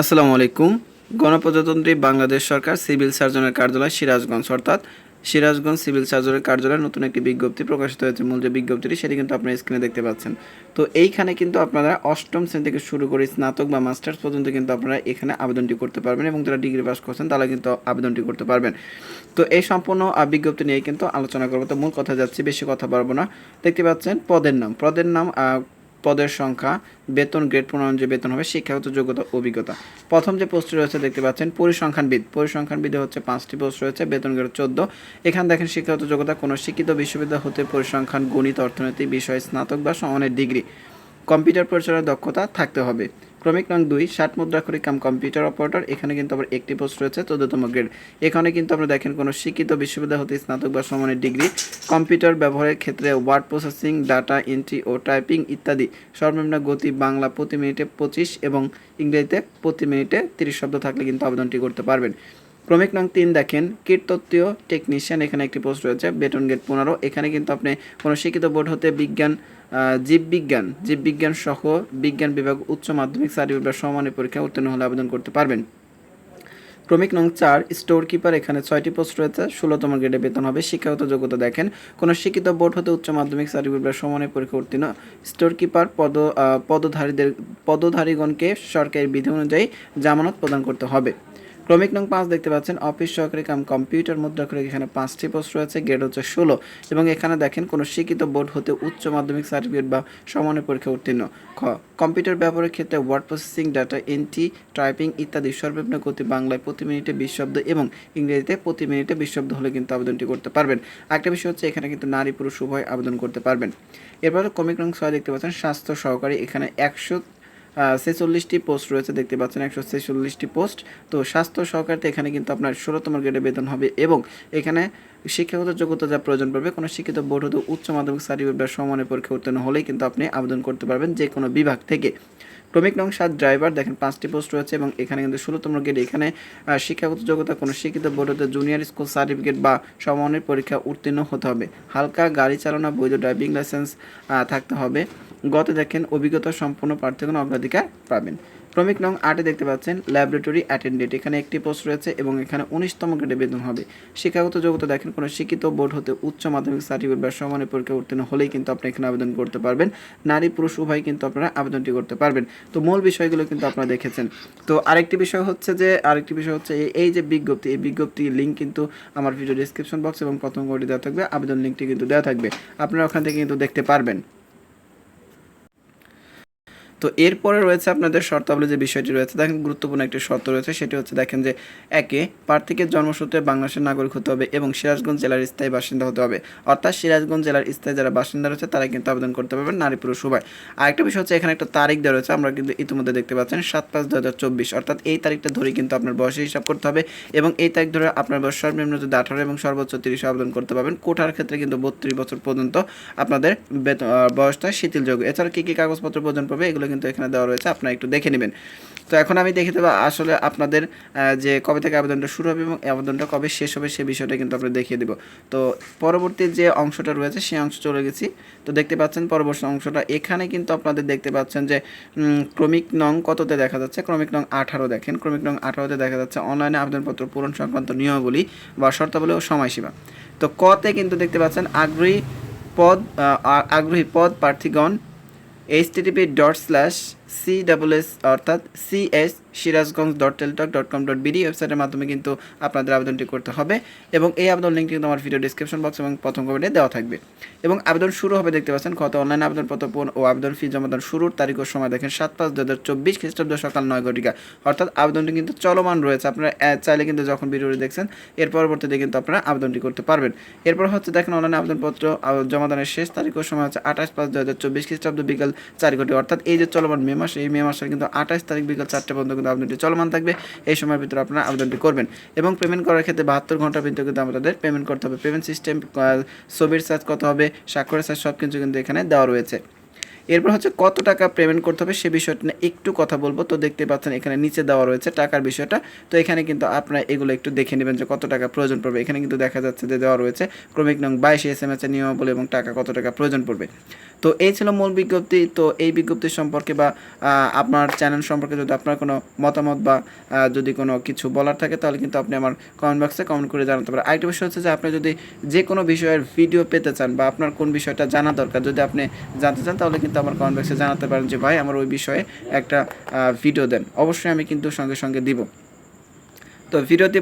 আসসালামু আলাইকুম। গণপ্রজাতন্ত্রী বাংলাদেশ সরকার সিভিল সার্জনের কার্যালয় সিরাজগঞ্জ, অর্থাৎ সিরাজগঞ্জ সিভিল সার্জনের কার্যালয়ে নতুন একটি বিজ্ঞপ্তি প্রকাশিত হয়েছে। মূল যে বিজ্ঞপ্তিটি, সেটি কিন্তু আপনারা স্ক্রিনে দেখতে পাচ্ছেন। তো এইখানে কিন্তু আপনারা অষ্টম শ্রেণি থেকে শুরু করে স্নাতক বা মাস্টার্স পর্যন্ত কিন্তু আপনারা এখানে আবেদনটি করতে পারবেন এবং যারা ডিগ্রি পাস করছেন, তারা কিন্তু আবেদনটি করতে পারবেন। তো এই সম্পূর্ণ বিজ্ঞপ্তি নিয়ে কিন্তু আলোচনা করব। তো মূল কথা যাচ্ছি, বেশি কথা পারব না। দেখতে পাচ্ছেন পদের নাম। পদের নাম পদের সংখ্যা, বেতন গ্রেড প্রণয়ন যে বেতন হবে, শিক্ষাগত যোগ্যতা, অভিজ্ঞতা। প্রথম যে পোস্টটি রয়েছে, দেখতে পাচ্ছেন, পরিসংখ্যানবিদ। পরিসংখ্যানবিদে হচ্ছে পাঁচটি পোস্ট রয়েছে, বেতন গ্রেড চোদ্দ। এখানে দেখেন, শিক্ষাগত যোগ্যতা, কোনো শিক্ষিত বিশ্ববিদ্যালয় হতে পরিসংখ্যান, গণিত, অর্থনীতি, বিষয়ে, স্নাতক বা সমানের ডিগ্রি। কম্পিউটার পরিচালনার দক্ষতা থাকতে হবে। ক্রমিক নং দুই, ষাট মুদ্রা মুদ্রাক্ষরিক কাম কম্পিউটার অপারেটর, এখানে কিন্তু আবার একটি পোস্ট রয়েছে, চোদ্দতম গ্রেড এখানে কিন্তু আমরা দেখেন কোনো শিক্ষিত বিশ্ববিদ্যালয় হতে স্নাতক বা সমানের ডিগ্রি কম্পিউটার ব্যবহারের ক্ষেত্রে ওয়ার্ড প্রসেসিং ডাটা এন্ট্রি ও টাইপিং ইত্যাদি। সর্বনিম্ন গতি বাংলা প্রতি মিনিটে পঁচিশ এবং ইংরেজিতে প্রতি মিনিটে তিরিশ শব্দ থাকলে কিন্তু আবেদনটি করতে পারবেন। ক্রমিক নং তিন দেখেন কীটতত্ত্বীয় টেকনিশিয়ান এখানে একটি পোস্ট রয়েছে, বেতন গেট পনেরো। এখানে কিন্তু আপনি কোনো শিক্ষিত বোর্ড হতে বিজ্ঞান জীববিজ্ঞান জীববিজ্ঞান সহ বিজ্ঞান বিভাগ উচ্চ মাধ্যমিক সার্টিফিকেট বা সমানের পরীক্ষা উত্তীর্ণ হলে আবেদন করতে পারবেন। ক্রমিক নং চার স্টোর কিপার এখানে ছয়টি পোস্ট রয়েছে, ষোলোতম গ্রেডে বেতন হবে, শিক্ষাগত যোগ্যতা দেখেন। কোনো শিক্ষিত বোর্ড হতে উচ্চ মাধ্যমিক সার্টিফিকেট বা পরীক্ষা উত্তীর্ণ স্টোর কিপার পদ পদধারীদের, পদধারীগণকে সরকারি বিধি অনুযায়ী জামানত প্রদান করতে হবে। ক্রমিক নং পাঁচ দেখতে পাচ্ছেন, অফিস সহকারী কাম কম্পিউটার মুদ্রাক্ষরিক এখানে পাঁচটি পোস্ট রয়েছে, গ্রেড হচ্ছে ষোলো। এবং এখানে দেখেন, কোনো শিক্ষিত বোর্ড হতে উচ্চ মাধ্যমিক সার্টিফিকেট বা সমানের পরীক্ষা উত্তীর্ণ। খ, কম্পিউটার ব্যবহারের ক্ষেত্রে word processing data entry typing ইত্যাদি সর্বনিম্ন গতি বাংলায় প্রতি মিনিটে বিশ শব্দ এবং ইংরেজিতে প্রতি মিনিটে বিশ শব্দ হলে কিন্তু আবেদনটি করতে পারবেন। একটা বিষয় হচ্ছে, এখানে কিন্তু নারী পুরুষ উভয় আবেদন করতে পারবেন। এরপরে কমিক নং ছয় দেখতে পাচ্ছেন, স্বাস্থ্য সহকারী, এখানে একশো ছেচল্লিশটি পোস্ট রয়েছে, দেখতে পাচ্ছেন একশো ছেচল্লিশটি পোস্ট তো স্বাস্থ্য সহকারীতে এখানে কিন্তু আপনার ষোলোতম গ্রেডে বেতন হবে এবং এখানে শিক্ষাগত যোগ্যতা যা প্রয়োজন পড়বে, কোনো শিক্ষিত বোর্ড হতে উচ্চ মাধ্যমিক সার্টিফিকেট বা সমানের পরীক্ষা উত্তীর্ণ হলেই কিন্তু আপনি আবেদন করতে পারবেন যে কোনো বিভাগ থেকে। ক্রমিক নং সাত ড্রাইভার দেখেন পাঁচটি পোস্ট রয়েছে এবং এখানে কিন্তু ষোলোতম গ্রেড এখানে শিক্ষাগত যোগ্যতা কোনো শিক্ষিত বোর্ড হতে জুনিয়র স্কুল সার্টিফিকেট বা সমানের পরীক্ষা উত্তীর্ণ হতে হবে। হালকা গাড়ি চালানো, বৈধ ড্রাইভিং লাইসেন্স থাকতে হবে। গত দেখেন অভিজ্ঞতা সম্পন্ন প্রার্থীগণ অগ্রাধিকার পাবেন। ক্রমিক নং আটে দেখতে পাচ্ছেন ল্যাবরেটরি অ্যাটেন্ডেন্ট এখানে একটি পোস্ট রয়েছে এবং এখানে উনিশতম গ্রেডে বেতন হবে। শিক্ষাগত যোগ্যতা দেখেন, কোনো শিক্ষিত বোর্ড হতে উচ্চ মাধ্যমিক সার্টিফিকেট বা সমানের পরীক্ষা উত্তীর্ণ হলেই কিন্তু আপনি এখানে আবেদন করতে পারবেন। নারী, পুরুষ, উভয় কিন্তু আপনারা আবেদনটি করতে পারবেন। তো মূল বিষয়গুলো কিন্তু আপনারা দেখেছেন। তো আরেকটি বিষয় হচ্ছে যে, আরেকটি বিষয় হচ্ছে এই- যে বিজ্ঞপ্তি, এই বিজ্ঞপ্তির লিঙ্ক কিন্তু আমার ভিডিও ডিসক্রিপশন বক্স এবং প্রথম কোডে দেওয়া থাকবে। আবেদন লিঙ্কটি কিন্তু দেওয়া থাকবে। আপনারা ওখান থেকে কিন্তু দেখতে পারবেন। তো এরপরে রয়েছে আপনাদের শর্তাবলী যে বিষয়টি রয়েছে, দেখেন গুরুত্বপূর্ণ একটি শর্ত রয়েছে, সেটি হচ্ছে দেখেন যে একে প্রার্থীকে জন্মসূত্রে বাংলাদেশের নাগরিক হতে হবে এবং সিরাজগঞ্জ জেলার স্থায়ী বাসিন্দা হতে হবে। অর্থাৎ সিরাজগঞ্জ জেলার স্থায়ী যারা বাসিন্দা রয়েছে, তারা কিন্তু আবেদন করতে পারবেন নারী পুরুষ উভয়। আরেকটা বিষয় হচ্ছে এখানে একটা তারিখ দেওয়া রয়েছে, আমরা কিন্তু ইতিমধ্যে দেখতে পাচ্ছেন সাত পাঁচ দু হাজার চব্বিশ। অর্থাৎ এই তারিখটা ধরে কিন্তু আপনার বয়সে হিসাব করতে হবে এবং এই তারিখ ধরে আপনার বয়স সর্বনিম্ন যদি আঠারো এবং সর্বোচ্চ তিরিশে আবেদন করতে পারবেন কোঠার ক্ষেত্রে কিন্তু বত্রিশ বছর পর্যন্ত আপনাদের বেতন বয়সটা শিথিলযোগ্য এছাড়া কী কী কাগজপত্র প্রয়োজন পড়বে, এগুলো কিন্তু এখানে দেওয়া রয়েছে, আপনারা একটু দেখে নেবেন। তো এখন আমি দেখে দেবো আসলে আপনাদের যে কবে থেকে আবেদনটা শুরু হবে এবং আবেদনটা কবে শেষ হবে সে বিষয়টা কিন্তু আমরা দেখিয়ে দেবো। তো পরবর্তী যে অংশটা রয়েছে, সেই অংশ চলে গেছি। তো দেখতে পাচ্ছেন পরবর্তী অংশটা, এখানে কিন্তু আপনাদের দেখতে পাচ্ছেন যে ক্রমিক নং কততে দেখা যাচ্ছে? ক্রমিক নং আঠারো দেখেন। ক্রমিক নং আঠারোতে দেখা যাচ্ছে অনলাইনে আবেদনপত্র পূরণ সংক্রান্ত নিয়মাবলী বা শর্তাবলী ও সময়সীমা। তো কতে কিন্তু দেখতে পাচ্ছেন আগ্রহী পদ আগ্রহী পদ প্রার্থীগণ H TTP dot slash C double S অর্থাৎ C S Sirajganj dot Teletalk dot com dot BD ওয়েবসাইটের মাধ্যমে কিন্তু আপনাদের আবেদনটি করতে হবে এবং এই আবেদন লিঙ্কটি কিন্তু আমার ভিডিও ডিসক্রিপশন বক্স এবং প্রথম কমেন্টে দেওয়া থাকবে। এবং আবেদন শুরু হবে দেখতে পাচ্ছেন, কত অনলাইন আবেদনপত্র পূরণ ও আবেদন ফি জমাদান শুরুর তারিখ ও সময় দেখেন সাত পাঁচ দু হাজার চব্বিশ খ্রিস্টাব্দ সকাল নয় ঘটিকা। অর্থাৎ আবেদনটি কিন্তু চলমান রয়েছে, আপনারা চাইলে কিন্তু যখন ভিডিওটি দেখছেন, এর পরবর্তীতে কিন্তু আপনারা আবেদনটি করতে পারবেন। এরপর হচ্ছে দেখেন অনলাইন আবেদনপত্র জমাদানের শেষ তারিখ ও সময় হচ্ছে আঠাশ পাঁচ দু হাজার চব্বিশ খ্রিস্টাব্দ বিকাল চার ঘটি, অর্থাৎ এই যে চলমান মে মাস, এই মে মাসের কিন্তু আঠাশ তারিখ বিকাল চারটে পর্যন্ত কিন্তু আবেদনটি চলমান থাকবে। এই সময়ের ভিতরে আপনারা আবেদনটি করবেন। এবং পেমেন্ট করার ক্ষেত্রে বাহাত্তর ঘণ্টা ভিতরে কিন্তু আমাদের পেমেন্ট করতে হবে। পেমেন্ট সিস্টেম ছবির সাইজ কত হবে, স্বাক্ষরের সাইজ সব কিছু কিন্তু এখানে দেওয়া রয়েছে। এরপর হচ্ছে কত টাকা পেমেন্ট করতে হবে সে বিষয়টা নিয়ে একটু কথা বলব। তো দেখতে পাচ্ছেন এখানে নিচে দেওয়া রয়েছে টাকার বিষয়টা। তো এখানে কিন্তু আপনারা এগুলো একটু দেখে নেবেন যে কত টাকা প্রয়োজন পড়বে। এখানে কিন্তু দেখা যাচ্ছে যে দেওয়া রয়েছে ক্রমিক নং বাইশে এস এম এস এর নিয়মাবলী এবং টাকা কত টাকা প্রয়োজন পড়বে। তো এই ছিল মূল বিজ্ঞপ্তি। তো এই বিজ্ঞপ্তি সম্পর্কে বা আপনার চ্যানেল সম্পর্কে যদি আপনার কোনো মতামত বা যদি কোনো কিছু বলার থাকে, তাহলে কিন্তু আপনি আমার কমেন্ট বক্সে কমেন্ট করে জানাতে পারেন। আরেকটা বিষয় হচ্ছে যে আপনি যদি যে কোনো বিষয়ের ভিডিও পেতে চান বা আপনার কোন বিষয়টা জানা দরকার, যদি আপনি জানতে চান, তাহলে কিন্তু আমার কমেন্ট বক্সে জানাতে পারেন যে, ভাই, আমার ওই বিষয়ে একটা ভিডিও দেন। অবশ্যই আমি কিন্তু সঙ্গে সঙ্গে দিব। তো ভিডিওতে